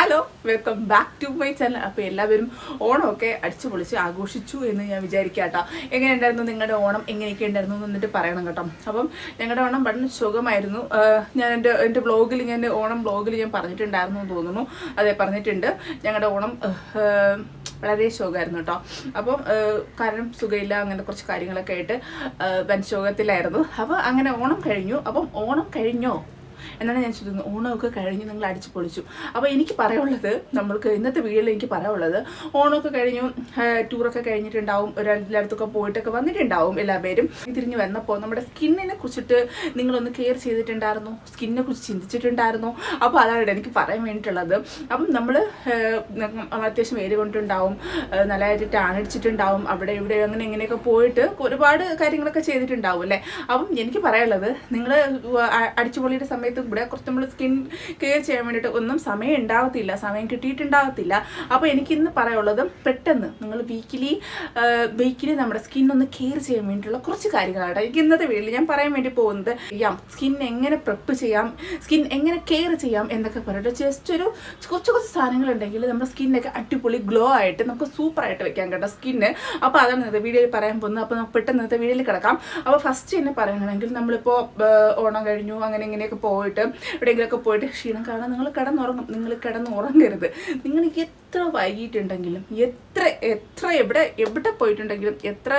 Hello welcome back to my channel അപ്പോൾ എല്ലാവരും ഓണമൊക്കെ അടിച്ചു പൊളിച്ച് ആഘോഷിച്ചു എന്ന് ഞാൻ വിചാരിക്കാം കേട്ടോ. എങ്ങനെയുണ്ടായിരുന്നു നിങ്ങളുടെ ഓണം? എങ്ങനെയൊക്കെ ഉണ്ടായിരുന്നു എന്ന് എന്നിട്ട് പറയണം കേട്ടോ. അപ്പം ഞങ്ങളുടെ ഓണം വളരെ സുഖമായിരുന്നു ഞാൻ എന്റെ എന്റെ ബ്ലോഗിൽ ഞാൻ ഓണം ബ്ലോഗിൽ ഞാൻ പറഞ്ഞിട്ടുണ്ടായിരുന്നു എന്ന് തോന്നുന്നു. അതെ പറഞ്ഞിട്ടുണ്ട്. ഞങ്ങളുടെ ഓണം വളരെ ശോകമായിരുന്നു കേട്ടോ. അപ്പം കാരണം സുഖമില്ല അങ്ങനെ കുറച്ച് കാര്യങ്ങളൊക്കെ ആയിട്ട് വൻ ശോകത്തിലായിരുന്നു. അപ്പോൾ അങ്ങനെ ഓണം കഴിഞ്ഞു. അപ്പം ഓണം കഴിഞ്ഞോ? എന്നാണ് ഞാൻ ചോദിക്കുന്നത്. ഓണമൊക്കെ കഴിഞ്ഞ് നിങ്ങൾ അടിച്ചു പൊളിച്ചു. അപ്പോൾ എനിക്ക് പറയാനുള്ളത് നമ്മൾക്ക് ഇന്നത്തെ വീഡിയോയിൽ എനിക്ക് പറയാനുള്ളത് ഓണമൊക്കെ കഴിഞ്ഞു ടൂറൊക്കെ കഴിഞ്ഞിട്ടുണ്ടാവും ഒരാളിടത്തൊക്കെ പോയിട്ടൊക്കെ വന്നിട്ടുണ്ടാവും എല്ലാ പേരും തിരിഞ്ഞ് വന്നപ്പോൾ നമ്മുടെ സ്കിന്നിനെ കുറിച്ചിട്ട് നിങ്ങളൊന്ന് കെയർ ചെയ്തിട്ടുണ്ടായിരുന്നു? സ്കിന്നിനെ കുറിച്ച് ചിന്തിച്ചിട്ടുണ്ടായിരുന്നു? അപ്പോൾ അതാണ് എനിക്ക് പറയാൻ വേണ്ടിയിട്ടുള്ളത്. അപ്പം നമ്മൾ അത്യാവശ്യം വേര് കൊണ്ടുണ്ടാവും നല്ലതായിട്ട് ടാണടിച്ചിട്ടുണ്ടാവും അവിടെ ഇവിടെ അങ്ങനെ എങ്ങനെയൊക്കെ പോയിട്ട് ഒരുപാട് കാര്യങ്ങളൊക്കെ ചെയ്തിട്ടുണ്ടാവും അല്ലേ? അപ്പം എനിക്ക് പറയാനുള്ളത് നിങ്ങൾ അടിച്ചുപൊളിയുടെ സമയത്ത് ഇവിടെ കുറച്ച് നമ്മൾ സ്കിൻ കെയർ ചെയ്യാൻ വേണ്ടിയിട്ട് ഒന്നും സമയം ഉണ്ടാവത്തില്ല സമയം കിട്ടിയിട്ടുണ്ടാവത്തില്ല. അപ്പോൾ എനിക്ക് ഇന്ന് പറയാനുള്ളത് പെട്ടെന്ന് നിങ്ങൾ വീക്കിലി വീക്കിലി നമ്മുടെ സ്കിൻ ഒന്ന് കെയർ ചെയ്യാൻ വേണ്ടിയിട്ടുള്ള കുറച്ച് കാര്യങ്ങളാണ്. എനിക്ക് ഇന്നത്തെ വീട്ടിൽ ഞാൻ പറയാൻ വേണ്ടി പോകുന്നത് ചെയ്യാം. സ്കിൻ എങ്ങനെ പ്രെപ്പ് ചെയ്യാം സ്കിൻ എങ്ങനെ കെയർ ചെയ്യാം എന്നൊക്കെ പറഞ്ഞിട്ട് ജസ്റ്റ് ഒരു കുറച്ച് കുറച്ച് സാധനങ്ങൾ ഉണ്ടെങ്കിൽ നമ്മുടെ സ്കിന്നൊക്കെ അടിപൊളി ഗ്ലോ ആയിട്ട് നമുക്ക് സൂപ്പർ ആയിട്ട് വെക്കാൻ കേട്ടോ സ്കിന്ന് അപ്പോൾ അതാണ് ഇന്നത്തെ വീഡിയോയിൽ പറയാൻ പോകുന്നത്. അപ്പോൾ നമുക്ക് പെട്ടെന്ന് ഇന്നത്തെ വീഡിയോയിൽ കിടക്കാം. അപ്പോൾ ഫസ്റ്റ് തന്നെ പറയുകയാണെങ്കിൽ നമ്മളിപ്പോൾ ഓണം കഴിഞ്ഞു അങ്ങനെ ഇങ്ങനെയൊക്കെ പോയിട്ട് എവിടെയെങ്കിലുമൊക്കെ പോയിട്ട് ക്ഷീണം കാണാൻ നിങ്ങൾ കിടന്നുറങ്ങും. നിങ്ങൾ കിടന്നുറങ്ങരുത്. നിങ്ങൾ എത്ര വൈകിട്ടുണ്ടെങ്കിലും എത്ര എത്ര എവിടെ എവിടെ പോയിട്ടുണ്ടെങ്കിലും എത്ര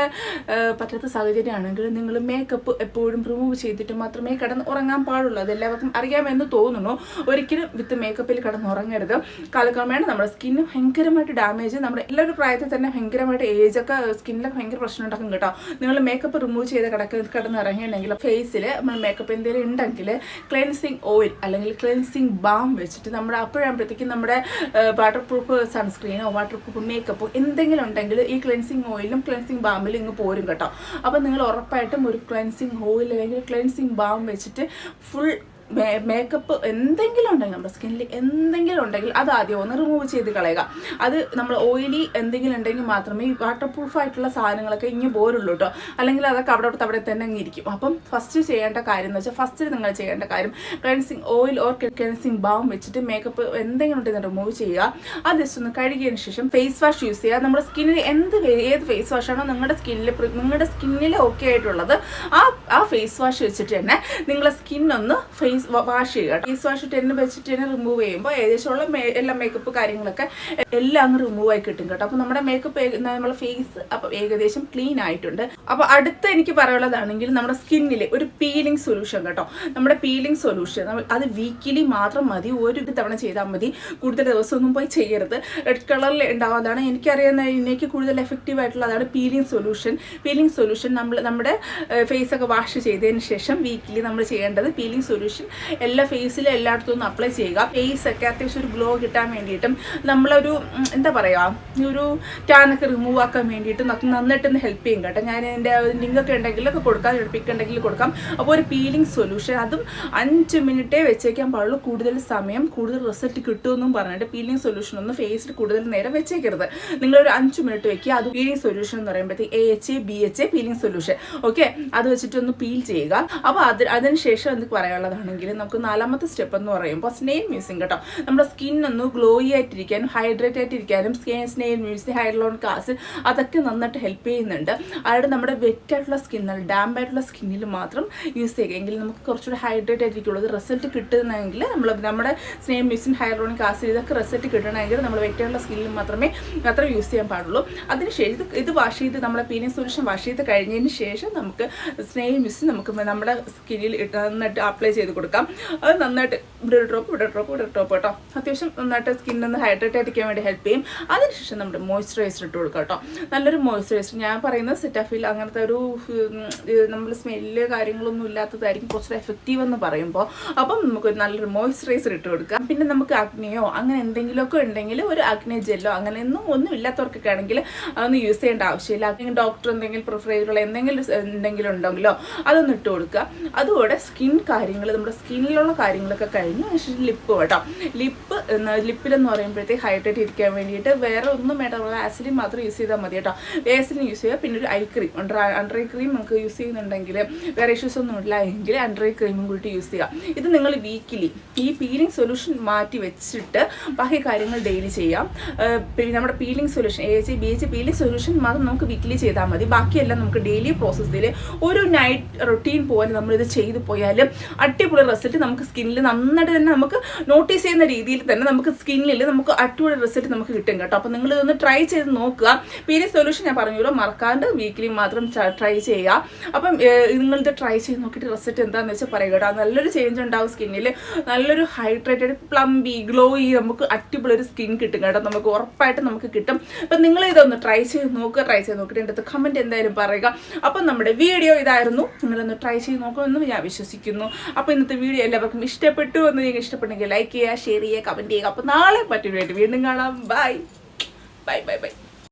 പറ്റാത്ത സാഹചര്യമാണെങ്കിലും നിങ്ങൾ മേക്കപ്പ് എപ്പോഴും റിമൂവ് ചെയ്തിട്ട് മാത്രമേ കിടന്ന് ഉറങ്ങാൻ പാടുള്ളൂ. അതെല്ലാവർക്കും അറിയാമെന്ന് തോന്നുന്നു. ഒരിക്കലും വിത്ത് മേക്കപ്പിൽ കിടന്നുറങ്ങരുത് കാലക്രമേണ നമ്മുടെ സ്കിന്ന് ഭയങ്കരമായിട്ട് ഡാമേജ് നമ്മുടെ എല്ലാവരും പ്രായത്തിൽ തന്നെ ഭയങ്കരമായിട്ട് ഏജൊക്കെ സ്കിന്നിലൊക്കെ ഭയങ്കര പ്രശ്നം ഉണ്ടാക്കും കേട്ടോ. നിങ്ങൾ മേക്കപ്പ് റിമൂവ് ചെയ്ത് കിടക്ക കിടന്ന് ഇറങ്ങിയിട്ടുണ്ടെങ്കിൽ ഫേസിൽ നമ്മൾ മേക്കപ്പ് എന്തെങ്കിലും ഉണ്ടെങ്കിൽ ക്ലെൻസിങ് ഓയിൽ അല്ലെങ്കിൽ ക്ലെൻസിങ് ബാം വെച്ചിട്ട് നമ്മുടെ അപ്പോഴാകുമ്പോഴത്തേക്കും നമ്മുടെ വാട്ടർ പ്രൂഫ് സൺസ്ക്രീനോ വാട്ടർ പ്രൂഫ് മേക്കപ്പോ എന്തെങ്കിലും ഉണ്ടെങ്കിൽ ഈ ക്ലെൻസിങ് ഓയിലും ക്ലെൻസിങ് ബാമിലും ഇങ്ങ് പോരും കേട്ടോ. അപ്പോൾ നിങ്ങൾ ഉറപ്പായിട്ടും ഒരു ക്ലെൻസിങ് ഓയിൽ അല്ലെങ്കിൽ ക്ലെൻസിങ് ബാം വെച്ചിട്ട് ഫുൾ മേക്കപ്പ് എന്തെങ്കിലും ഉണ്ടെങ്കിൽ നമ്മുടെ സ്കിന്നിൽ എന്തെങ്കിലും ഉണ്ടെങ്കിൽ അത് ആദ്യം ഒന്ന് റിമൂവ് ചെയ്ത് കളയുക. അത് നമ്മൾ ഓയിലി എന്തെങ്കിലും ഉണ്ടെങ്കിൽ മാത്രമേ ഈ വാട്ടർ പ്രൂഫ് ആയിട്ടുള്ള സാധനങ്ങളൊക്കെ ഇങ്ങനെ പോരുള്ളൂ കേട്ടോ അല്ലെങ്കിൽ അതൊക്കെ അവിടെ അവിടെ തന്നെ ഇരിക്കും. അപ്പം ഫസ്റ്റ് ചെയ്യേണ്ട കാര്യം എന്ന് വെച്ചാൽ ഫസ്റ്റ് നിങ്ങൾ ചെയ്യേണ്ട കാര്യം cleansing oil or cleansing balm വെച്ചിട്ട് മേക്കപ്പ് എന്തെങ്കിലും ഉണ്ടെങ്കിൽ റിമൂവ് ചെയ്യുക. അത് ജസ്റ്റ് ഒന്ന് കഴുകിയതിന് ശേഷം ഫേസ് വാഷ് യൂസ് ചെയ്യുക. നമ്മുടെ സ്കിന്നിൽ എന്ത് ഏത് ഫേസ് വാഷാണോ നിങ്ങളുടെ സ്കിന്നിൽ നിങ്ങളുടെ സ്കിന്നിൽ ഓക്കെ ആയിട്ടുള്ളത് ആ ആ ഫേസ് വാഷ് വെച്ചിട്ട് തന്നെ നിങ്ങളുടെ സ്കിന്നൊന്ന് ഫേസ് വാഷ് ചെയ്യുക. ഫേസ് വാഷ് തന്നെ വെച്ചിട്ട് തന്നെ റിമൂവ് ചെയ്യുമ്പോൾ ഏകദേശമുള്ള എല്ലാ മേക്കപ്പ് കാര്യങ്ങളൊക്കെ എല്ലാം അങ്ങ് റിമൂവ് ആയി കിട്ടും കേട്ടോ. അപ്പോൾ നമ്മുടെ മേക്കപ്പ് നമ്മുടെ ഫേസ് അപ്പോൾ ഏകദേശം ക്ലീൻ ആയിട്ടുണ്ട്. അപ്പോൾ അടുത്ത എനിക്ക് പറയാനുള്ളതാണെങ്കിൽ നമ്മുടെ സ്കിന്നിൽ ഒരു പീലിംഗ് സൊല്യൂഷൻ കേട്ടോ. നമ്മുടെ പീലിംഗ് സൊല്യൂഷൻ അത് വീക്കിലി മാത്രം മതി. ഒരു തവണ ചെയ്താൽ മതി. കൂടുതൽ ദിവസമൊന്നും പോയി ചെയ്യരുത്. റെഡ് കളറിൽ ഉണ്ടാവുന്നതാണ്. എനിക്കറിയാവുന്ന എനിക്ക് കൂടുതൽ എഫക്റ്റീവ് ആയിട്ടുള്ള അതാണ് പീലിംഗ് സൊല്യൂഷൻ പീലിംഗ് സൊല്യൂഷൻ നമ്മൾ നമ്മുടെ ഫേസ് ഒക്കെ വാഷ് ചെയ്തതിന് ശേഷം വീക്കിലി നമ്മൾ ചെയ്യേണ്ടത് പീലിംഗ് സൊല്യൂഷൻ എല്ലാ ഫേസിലും എല്ലായിടത്തും ഒന്ന് അപ്ലൈ ചെയ്യുക. ഫേസ് ഒക്കെ അത്യാവശ്യം ഒരു ഗ്ലോ കിട്ടാൻ വേണ്ടിയിട്ടും നമ്മളൊരു എന്താ പറയുക ഒരു ടാനൊക്കെ റിമൂവ് ആക്കാൻ വേണ്ടിയിട്ട് നന്നായിട്ടൊന്ന് ഹെൽപ്പ് ചെയ്യും കേട്ടോ. ഞാൻ എന്റെ ലിങ്കൊക്കെ ഉണ്ടെങ്കിലൊക്കെ കൊടുക്കാം എടുപ്പിക്കുണ്ടെങ്കിൽ കൊടുക്കാം. അപ്പോൾ ഒരു പീലിംഗ് സൊല്യൂഷൻ അതും അഞ്ച് മിനിറ്റേ വെച്ചേക്കാൻ പാടുള്ളൂ. കൂടുതൽ സമയം കൂടുതൽ റിസൾട്ട് കിട്ടുമെന്നും പറഞ്ഞിട്ട് പീലിംഗ് സൊല്യൂഷൻ ഒന്നും ഫേസിൽ കൂടുതൽ നേരം വെച്ചേക്കരുത്. നിങ്ങളൊരു അഞ്ച് മിനിറ്റ് വെക്കുക. അത് പീലിംഗ് സൊല്യൂഷൻ എന്ന് പറയുമ്പോഴത്തേക്ക് A H A B H A peeling solution okay അത് വെച്ചിട്ട് ഒന്ന് പീൽ ചെയ്യുക. അപ്പോൾ അത് അതിനുശേഷം എന്ത് പറയാനുള്ളതാണെങ്കിൽ നമുക്ക് നാലാമത്തെ സ്റ്റെപ്പ് എന്ന് പറയുമ്പോൾ സ്നെയിൽ മ്യൂസിങ് കേട്ടോ. നമ്മുടെ സ്കിൻ ഒന്ന് ഗ്ലോയി ആയിട്ടിരിക്കാനും ഹൈഡ്രേറ്റ് ആയിട്ടിരിക്കാനും സ്നെയിൽ മ്യൂസിങ് ഹൈഡ്രോണിക് ആസിഡ് അതൊക്കെ നന്നായിട്ട് ഹെൽപ്പ് ചെയ്യുന്നുണ്ട്. അതായത് നമ്മുടെ വെറ്റ് ആയിട്ടുള്ള സ്കിന്നിൽ ഡാമ്പ് ആയിട്ടുള്ള സ്കിന്നിൽ മാത്രം യൂസ് ചെയ്യുക. എങ്കിൽ നമുക്ക് കുറച്ചുകൂടി ഹൈഡ്രേറ്റ് ആയിരിക്കുള്ളൂ റിസൾട്ട് കിട്ടുന്നെങ്കിൽ നമ്മൾ നമ്മുടെ സ്നെയിൽ മ്യൂസിൻ ഹൈഡ്രോണിക് ആസിഡ് ഇതൊക്കെ റിസൾട്ട് കിട്ടണമെങ്കിൽ നമ്മൾ വെറ്റ് ആയിട്ടുള്ള സ്കിന്നിൽ മാത്രമേ അത്ര യൂസ് ചെയ്യാൻ പാടുള്ളൂ. അതിനുശേഷം ഇത് ഇത് വാഷ് ചെയ്ത് നമ്മളെ പീനി സൊല്യൂഷൻ വാഷ് ചെയ്ത് കഴിഞ്ഞതിന് ശേഷം നമുക്ക് സ്നെയിൽ മ്യൂസിങ് നമുക്ക് നമ്മുടെ സ്കിന്നിൽ നന്നായിട്ട് അപ്ലൈ ചെയ്ത് അത് നന്നായിട്ട് ഇവിടെ ഒരു ഡ്രോപ്പ് ഇവിടെ ഡ്രോപ്പ് ഇവിടെ ഡ്രോപ്പ് കേട്ടോ. അത്യാവശ്യം നന്നായിട്ട് സ്കിൻ ഒന്ന് ഹൈഡ്രേറ്റ് ആയിരിക്കാൻ വേണ്ടി ഹെൽപ്പ് ചെയ്യും. അതിനുശേഷം നമ്മുടെ മോയ്സ്ചറൈസർ ഇട്ട് കൊടുക്കാം കേട്ടോ. നല്ലൊരു മോയ്സ്ചറൈസർ ഞാൻ പറയുന്നത് സെറ്റാഫിൽ അങ്ങനത്തെ ഒരു നമ്മൾ സ്മെല്ല് കാര്യങ്ങളൊന്നും ഇല്ലാത്തതായിരിക്കും. കുറച്ചുകൂടെ എഫക്റ്റീവ് എന്ന് പറയുമ്പോൾ അപ്പം നമുക്കൊരു നല്ലൊരു മോയ്സ്ചറൈസർ ഇട്ട് കൊടുക്കാം. പിന്നെ നമുക്ക് അഗ്നിയോ അങ്ങനെ എന്തെങ്കിലുമൊക്കെ ഉണ്ടെങ്കിൽ ഒരു അഗ്നി ജെല്ലോ അങ്ങനെ ഒന്നും ഇല്ലാത്തവർക്കൊക്കെ ആണെങ്കിൽ അതൊന്നും യൂസ് ചെയ്യേണ്ട ആവശ്യമില്ല. അല്ലെങ്കിൽ ഡോക്ടർ എന്തെങ്കിലും പ്രിഫർ ചെയ്തിട്ടുള്ള എന്തെങ്കിലും എന്തെങ്കിലും ഉണ്ടെങ്കിലോ അതൊന്നും ഇട്ട് കൊടുക്കുക. അതുകൂടെ സ്കിൻ കാര്യങ്ങൾ നമ്മുടെ നമ്മുടെ സ്കിന്നിലുള്ള കാര്യങ്ങളൊക്കെ കഴിഞ്ഞു അതിനുശേഷം ലിപ്പ് കേട്ടോ. ലിപ്പ് ലിപ്പിലെന്ന് പറയുമ്പോഴത്തേക്ക് ഹൈഡ്രേറ്റ് ഇരിക്കാൻ വേണ്ടിയിട്ട് വേറെ ഒന്നും വേണ്ട നമ്മൾ ആസിഡിൻ മാത്രം യൂസ് ചെയ്താൽ മതി കേട്ടോ. വേസിലിൻ യൂസ് ചെയ്യുക പിന്നെ ഒരു eye cream under under eye cream നമുക്ക് യൂസ് ചെയ്യുന്നുണ്ടെങ്കിൽ വേറെ ഇഷ്യൂസ് ഒന്നും ഇല്ല എങ്കിൽ അണ്ടർ ഐ ക്രീമും കൂടി യൂസ് ചെയ്യുക ഇത് നിങ്ങൾ വീക്കിലി ഈ പീലിംഗ് സൊല്യൂഷൻ മാറ്റി വെച്ചിട്ട് ബാക്കി കാര്യങ്ങൾ ഡെയിലി ചെയ്യാം. പിന്നെ നമ്മുടെ peeling solution A H B H peeling solution മാത്രം നമുക്ക് വീക്കിലി ചെയ്താൽ മതി. ബാക്കിയെല്ലാം നമുക്ക് ഡെയിലി പ്രോസസ്സിൽ ഒരു നൈറ്റ് റൊട്ടീൻ പോലെ നമ്മളിത് ചെയ്തു പോയാലും അടിപൊളി റിസൾട്ട് നമുക്ക് സ്കിന്നിൽ നന്നായിട്ട് തന്നെ നമുക്ക് നോട്ടീസ് ചെയ്യുന്ന രീതിയിൽ തന്നെ നമുക്ക് സ്കിന്നിൽ നമുക്ക് അടിപൊളി റിസൾട്ട് നമുക്ക് കിട്ടും കേട്ടോ. അപ്പോൾ നിങ്ങൾ ഇതൊന്ന് ട്രൈ ചെയ്ത് നോക്കുക. പിന്നെ സൊല്യൂഷൻ ഞാൻ പറഞ്ഞല്ലോ മറക്കാണ്ട് വീക്കിലി മാത്രം ട്രൈ ചെയ്യുക. അപ്പം നിങ്ങളിത് ട്രൈ ചെയ്ത് നോക്കിയിട്ട് റിസൾട്ട് എന്താണെന്ന് വെച്ചാൽ പറയുക കേട്ടോ. നല്ലൊരു ചേഞ്ച് ഉണ്ടാവും സ്കിന്നിൽ നല്ലൊരു ഹൈഡ്രേറ്റഡ് പ്ലംബി ഗ്ലോയി നമുക്ക് അടിപൊളി ഒരു സ്കിൻ കിട്ടും കേട്ടോ. നമുക്ക് ഉറപ്പായിട്ട് നമുക്ക് കിട്ടും. അപ്പം നിങ്ങൾ ഇതൊന്ന് ട്രൈ ചെയ്ത് നോക്കുക ട്രൈ ചെയ്ത് നോക്കിയിട്ട് എന്റെ കമന്റ് എന്തായാലും പറയുക. അപ്പം നമ്മുടെ വീഡിയോ ഇതായിരുന്നു. നിങ്ങളൊന്ന് ട്രൈ ചെയ്ത് നോക്കുമെന്ന് ഞാൻ വിശ്വസിക്കുന്നു. അപ്പോൾ ഇന്നത്തെ വീഡിയോ എല്ലാവർക്കും ഇഷ്ടപ്പെട്ടു എന്ന് നിങ്ങൾക്ക് ഇഷ്ടപ്പെട്ടെങ്കിൽ ലൈക്ക് ചെയ്യുക ഷെയർ ചെയ്യുക കമന്റ് ചെയ്യുക. അപ്പോൾ നാളെ മറ്റൊരു വീണ്ടും കാണാം. Bye bye bye bye